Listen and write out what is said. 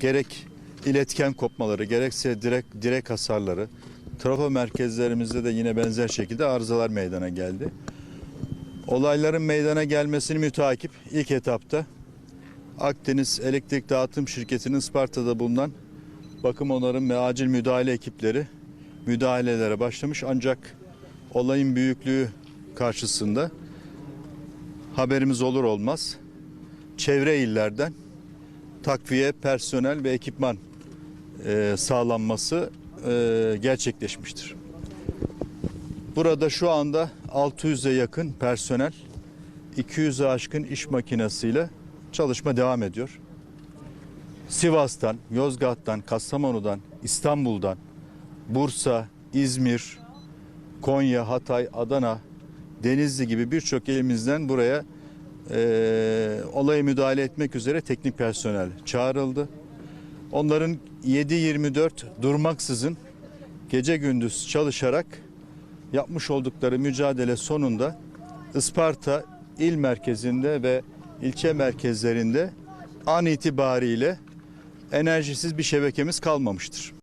gerek iletken kopmaları gerekse direk, direk hasarları trafo merkezlerimizde de yine benzer şekilde arızalar meydana geldi. Olayların meydana gelmesini müteakip ilk etapta Akdeniz Elektrik Dağıtım Şirketi'nin Isparta'da bulunan bakım onarım ve acil müdahale ekipleri müdahalelere başlamış ancak olayın büyüklüğü karşısında haberimiz olur olmaz çevre illerden takviye, personel ve ekipman e, sağlanması e, gerçekleşmiştir. Burada şu anda 600'e yakın personel, 200'e aşkın iş makinesiyle çalışma devam ediyor. Sivas'tan, Yozgat'tan, Kastamonu'dan, İstanbul'dan, Bursa, İzmir, Konya, Hatay, Adana, Denizli gibi birçok ilimizden buraya e, olaya müdahale etmek üzere teknik personel çağrıldı. Onların 7-24 durmaksızın gece gündüz çalışarak yapmış oldukları mücadele sonunda Isparta il merkezinde ve ilçe merkezlerinde an itibariyle enerjisiz bir şebekemiz kalmamıştır.